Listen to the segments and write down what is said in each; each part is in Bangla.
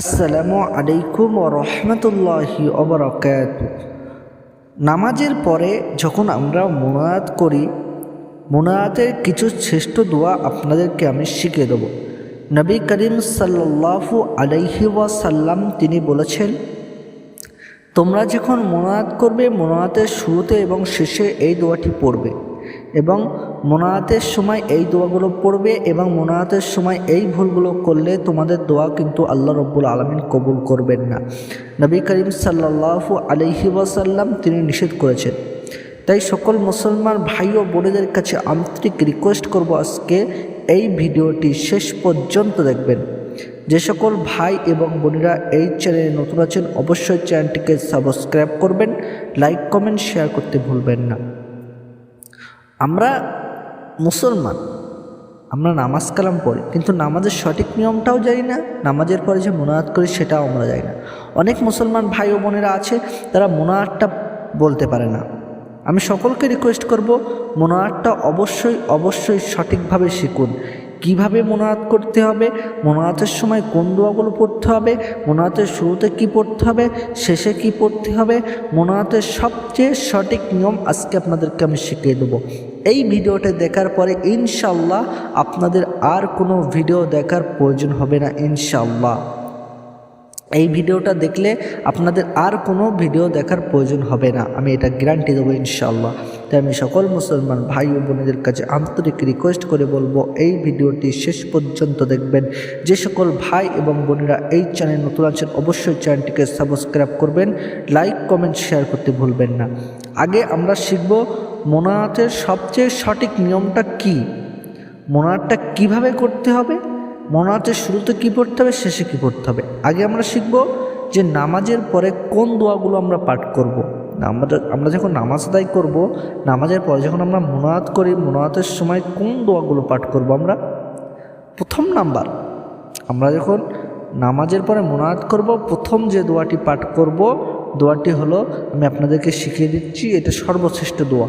আসসালামু আলাইকুম রহমতুল্লাহি অবরকাত নামাজের পরে যখন আমরা মোনায়াত করি মোনায়াতের কিছু শ্রেষ্ঠ দোয়া আপনাদেরকে আমি শিখিয়ে দেব। নবী করিম সাল্লাল্লাহু আলাইহি ওয়াসাল্লাম তিনি বলেছেন, তোমরা যখন মোনায়াত করবে মোনায়াতের শুরুতে এবং শেষে এই দোয়াটি পড়বে এবং মোনায়াতের সময় এই দোয়াগুলো পড়বে এবং মোনায়াতের সময় এই ভুলগুলো করলে তোমাদের দোয়া কিন্তু আল্লাহ রব্বুল আলমিন কবুল করবেন না। নবী করিম সাল্লাহু আলহি ওয়াসাল্লাম তিনি নিষেধ করেছেন। তাই সকল মুসলমান ভাই ও বোনেদের কাছে আন্তরিক রিকোয়েস্ট করব আজকে এই ভিডিওটি শেষ পর্যন্ত দেখবেন। যে সকল ভাই এবং বোনেরা এই চ্যানেলে নতুন আছেন, অবশ্যই চ্যানেলটিকে সাবস্ক্রাইব করবেন লাইক কমেন্ট শেয়ার করতে ভুলবেন না। আমরা মুসলমান। আমরা নামাজ কালাম পড়ি, কিন্তু নামাজের সঠিক নিয়মটাও জানি না, নামাজের পরে যে মোনায়াত করি সেটাও আমরা জানি না। অনেক মুসলমান ভাই ও বোনেরা আছে, তারা মোনায়াতটা বলতে পারে না। আমি সকলকে রিকোয়েস্ট করব মোনায়াতটা অবশ্যই অবশ্যই সঠিকভাবে শিখুন। কীভাবে মোনায়াত করতে হবে মোনায়াতের সময় কোন দোয়াগুলো পড়তে হবে মোনায়াতের শুরুতে কি পড়তে হবে, শেষে কি পড়তে হবে মোনায়াতের সবচেয়ে সঠিক নিয়ম আজকে আপনাদেরকে আমি শিখিয়ে দেবো। এই ভিডিওটা দেখার পরে ইনশাল্লাহ আপনাদের আর কোনো ভিডিও দেখার প্রয়োজন হবে না ইনশাল্লাহ। এই ভিডিওটা দেখলে আপনাদের আর কোনো ভিডিও দেখার প্রয়োজন হবে না, আমি এটা গ্যারান্টি দেবো ইনশাল্লাহ। তাই আমি সকল মুসলমান ভাই ও বোনেদের কাছে আন্তরিক রিকোয়েস্ট করে বলব, এই ভিডিওটি শেষ পর্যন্ত দেখবেন। যে সকল ভাই এবং বোনেরা এই চ্যানেল নতুন আছেন, অবশ্যই চ্যানেলটিকে সাবস্ক্রাইব করবেন লাইক কমেন্ট শেয়ার করতে ভুলবেন না। আগে আমরা শিখব মোনায়াতের সবচেয়ে সঠিক নিয়মটা কি? মোনায়াতটা কীভাবে করতে হবে? মোনাজাতের শুরুতে কী পড়তে হবে? শেষে কী পড়তে হবে? আগে আমরা শিখব যে নামাজের পরে কোন দোয়াগুলো আমরা পাঠ করব। আমরা আমরা যখন নামাজ আদায় করব, নামাজের পরে যখন আমরা মোনায়াত করি মোনায়াতের সময় কোন দোয়াগুলো পাঠ করব আমরা? প্রথম নাম্বার, আমরা যখন নামাজের পরে মোনায়াত করব, প্রথম যে দোয়াটি পাঠ করব, দোয়াটি হলো, আমি আপনাদেরকে শিখিয়ে দিচ্ছি, এটা সর্বশ্রেষ্ঠ দোয়া।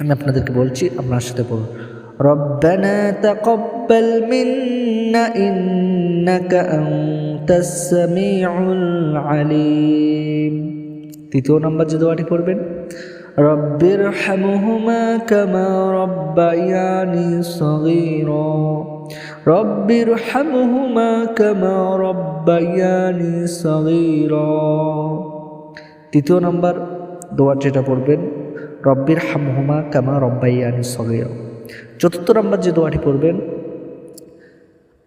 আমি আপনাদেরকে বলছি আপনার সাথে পড়ুন ربنا تقبل منا إنك أنت السميع العليم তৃতীয় নম্বর যে দোয়াটি পড়বেন رب ارحمهما كما ربياني صغيرا رب ارحمهما كما ربياني صغيرا তৃতীয় নম্বর দোয়া যেটা পড়বেন রব্বির হামহুমা কামা রব্বাইয়ানি সগীরা চতুর্থ নম্বর যে দোয়াটি পড়বেন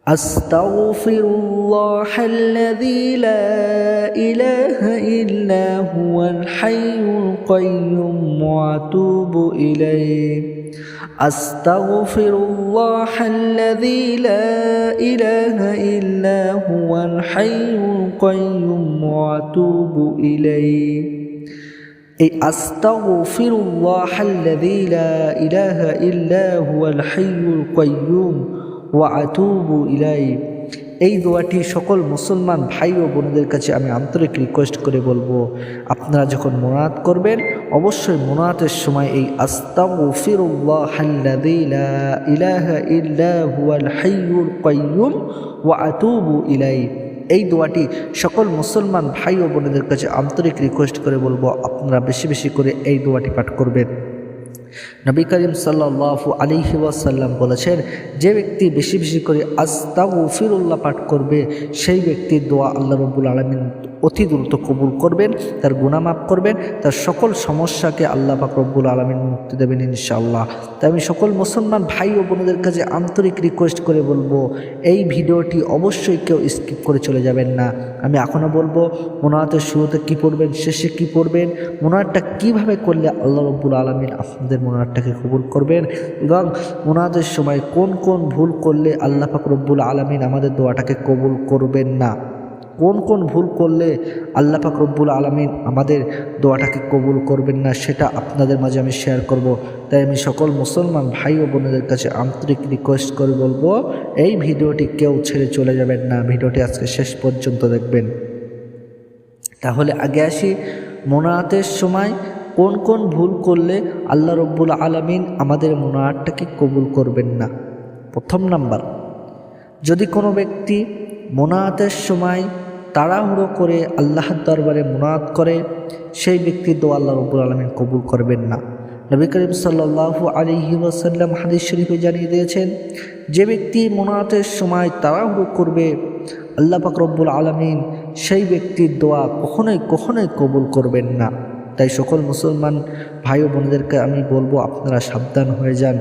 أستغفر الله الذي لا إله إلا هو الحي القيوم وأتوب إليه أستغفر الله الذي لا إله إلا هو الحي القيوم وأتوب إليه এই আস্তাগফিরুল্লাহ ওয়া আতুবু এই দোয়াটি সকল মুসলমান ভাই ও বোনদের কাছে আমি আন্তরিক রিকোয়েস্ট করে বলব, আপনারা যখন মোনাত করবেন, অবশ্যই মোনাতের সময় এই আস্তাগফিরুল্লাহ ইলাহা ইল্লা হুয়াল ওয়া আতুবু ইলাইহি। এই দোয়াটি সকল মুসলমান ভাই ও বোনেদের কাছে আন্তরিক রিকোয়েস্ট করে বলব, আপনারা বেশি বেশি করে এই দোয়াটি পাঠ করবেন। নবী করিম সাল্লাহ আলিহি ওয়াসাল্লাম বলেছেন, যে ব্যক্তি বেশি বেশি করে আস্তাউ ফিরুল্লাহ পাঠ করবে, সেই ব্যক্তির দোয়া আল্লাহ রবুল আলমিন অতি দ্রুত কবুল করবেন, তার গুণামাপ করবেন, তার সকল সমস্যাকে আল্লাহ রব্বুল আলমিন মুক্তি দেবেন ইনশাআল্লাহ। তাই আমি সকল মুসলমান ভাই ও বোনদের কাছে আন্তরিক রিকোয়েস্ট করে বলব, এই ভিডিওটি অবশ্যই কেউ স্কিপ করে চলে যাবেন না। আমি এখনও বলব মোনাতের শুরুতে কি পড়বেন, শেষে কি পড়বেন মোনারটা কীভাবে করলে আল্লাহ রব্বুল আলমিন আপনাদের মোনারটাকে কবুল করবেন এবং মোনাদের সময় কোন কোন ভুল করলে আল্লাহ রব্বুল আলমিন আমাদের দোয়াটাকে কবুল করবেন না। কোন কোন ভুল করলে আল্লাহ পাক রব্বুল আলমিন আমাদের দোয়াটাকে কবুল করবেন না, সেটা আপনাদের মাঝে আমি শেয়ার করব। তাই আমি সকল মুসলমান ভাই ও বোনদের কাছে আন্তরিক রিকোয়েস্ট করে বলব, এই ভিডিওটি কেউ ছেড়ে চলে যাবেন না। ভিডিওটি আজকে শেষ পর্যন্ত দেখবেন। তাহলে আগে আসি মোনায়াতের সময়, কোন কোন ভুল করলে আল্লাহ রব্বুল আলমিন আমাদের মোনায়াতটাকে কবুল করবেন না। প্রথম নাম্বার, যদি কোনো ব্যক্তি মোনায়াতের সময় তাড়াহুড়ো করে আল্লাহর দরবারে মোনায়াত করে, সেই ব্যক্তির দোয়া আল্লাহ রব্বুল আলমিন কবুল করবেন না। নবী করিম সাল্লাহু আলিহি ওয়াসাল্লাম হাদিস শরীফে জানিয়ে দিয়েছেন, যে ব্যক্তি মোনাতের সময় তাড়াহুড়ো করবে, আল্লাহ পাক রব্বুল আলমিন সেই ব্যক্তির দোয়া কখনোই কখনোই কবুল করবেন না। তাই সকল মুসলমান ভাই বোনদেরকে আমি বলব, আপনারা সাবধান হয়ে যান।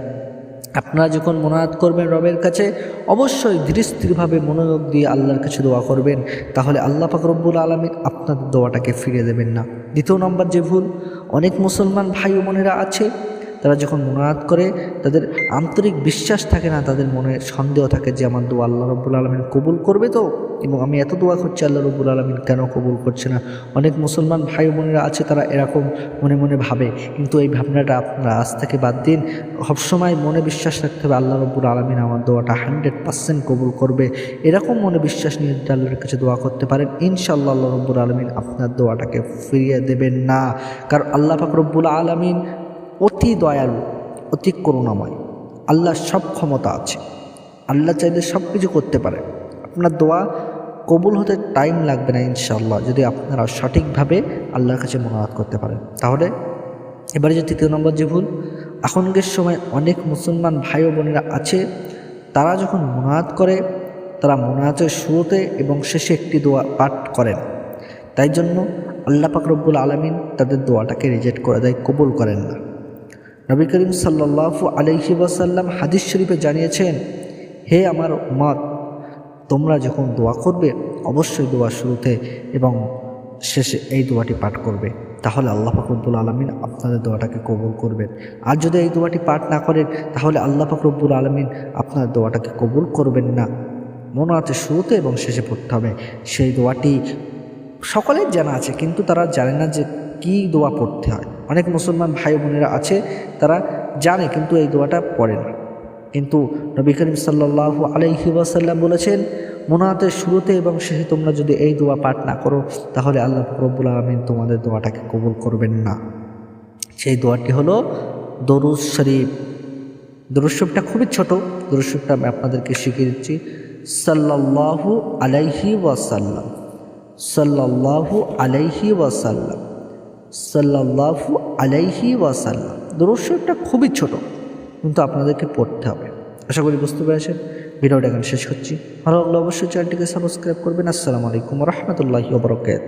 আপনারা যখন মনোয়াত করবেন রবের কাছে, অবশ্যই ধীরস্থিরভাবে মনোযোগ দিয়ে আল্লাহর কাছে দোয়া করবেন। তাহলে আল্লাহ রব্বুল আলমী আপনাদের দোয়াটাকে ফিরে দেবেন না। দ্বিতীয় নম্বর যে ভুল, অনেক মুসলমান ভাই বোনেরা আছে তারা যখন মনোয়াত করে, তাদের আন্তরিক বিশ্বাস থাকে না, তাদের মনে সন্দেহ থাকে যে আমার দোয়া আল্লাহ রব্বুল আলমিন কবুল করবে তো? এবং আমি এত দোয়া করছি আল্লাহ রব্বুল আলমিন কেন কবুল করছে না? অনেক মুসলমান ভাই বোনেরা আছে, তারা এরকম মনে মনে ভাবে। কিন্তু এই ভাবনাটা আপনারা আজ থেকে বাদ দিন। সবসময় মনে বিশ্বাস রাখতে হবে, আল্লাহ রব্বুল আলমিন আমার দোয়াটা হান্ড্রেড পার্সেন্ট কবুল করবে। এরকম মনে বিশ্বাস নিয়ে আল্লাহর কাছে দোয়া করতে পারেন, ইনশাআল্লাহ আল্লাহ রব্বুল আলমিন আপনার দোয়াটাকে ফিরিয়ে দেবেন না। কারণ আল্লাহ পাক রব্বুল আলমিন অতি দয়ালু, অতি করুণাময়। আল্লাহর সব ক্ষমতা আছে। আল্লাহ চাইলে সব কিছু করতে পারে। আপনার দোয়া কবুল হতে টাইম লাগবে না ইনশাল্লাহ যদি আপনারা সঠিকভাবে আল্লাহর কাছে মনোয়াদ করতে পারেন। তাহলে এবারে যে তৃতীয় নম্বর যে ভুল, এখনকার সময় অনেক মুসলমান ভাই ও বোনেরা আছে, তারা যখন মোনায়াত করে, তারা মোনায়াতের শুরুতে এবং শেষে একটি দোয়া পাঠ করেন। তাই জন্য আল্লাহ পাক রব্বুল আলমিন তাদের দোয়াটাকে রিজেক্ট করে দেয়, কবুল করেন না। নবী করিম সাল্লাহু আলহি ওয়াসাল্লাম হাদিস শরীফে জানিয়েছেন, হে আমার মত তোমরা যখন দোয়া করবে, অবশ্যই দোয়া শুরুতে এবং শেষে এই দোয়াটি পাঠ করবে। তাহলে আল্লাহ ফাকরবুল আলমিন আপনাদের দোয়াটাকে কবুল করবেন। আর যদি এই দোয়াটি পাঠ না করেন, তাহলে আল্লাহ ফাকরবুল আলমিন আপনার দোয়াটাকে কবুল করবেন না। মনে আছে শুরুতে এবং শেষে পড়তে হবে। সেই দোয়াটি সকলের জানা আছে, কিন্তু তারা জানে না যে কী দোয়া পড়তে হয়। অনেক মুসলমান ভাই বোনেরা আছে, তারা জানে কিন্তু এই দোয়াটা পড়ে না। কিন্তু নবী করিম সাল্লাহ আলাইহি ওয়াসাল্লাম বলেছেন মোনাতের শুরুতে এবং শেষে তোমরা যদি এই দোয়া পাঠ না করো, তাহলে আল্লাহ রব্বুল আলমিন তোমাদের দোয়াটাকে কবুল করবেন না। সেই দোয়াটি হলো দরুজ শরীফ। দরুজ শরীফটা খুবই ছোট দরুজ শরীফটা আমি আপনাদেরকে শিখিয়ে দিচ্ছি। সাল্লাল্লাহু আলাইহি ওয়াসাল্লাম, সাল্লাল্লাহু আলাইহি ওয়াসাল্লাম। সাল্লাল্লাহু আলাইহি ওয়াসাল্লাম। দরুদ খুবই ছোট, কিন্তু আপনাদেরকে পড়তে হবে। আশা করি বুঝতে পেরেছেন। ভিডিওটা এখন শেষ করছি। ভালো লাগলে অবশ্যই চ্যানেলটিকে সাবস্ক্রাইব করবেন। আসসালামু আলাইকুম রহমতুল্লাহি ওবরকাত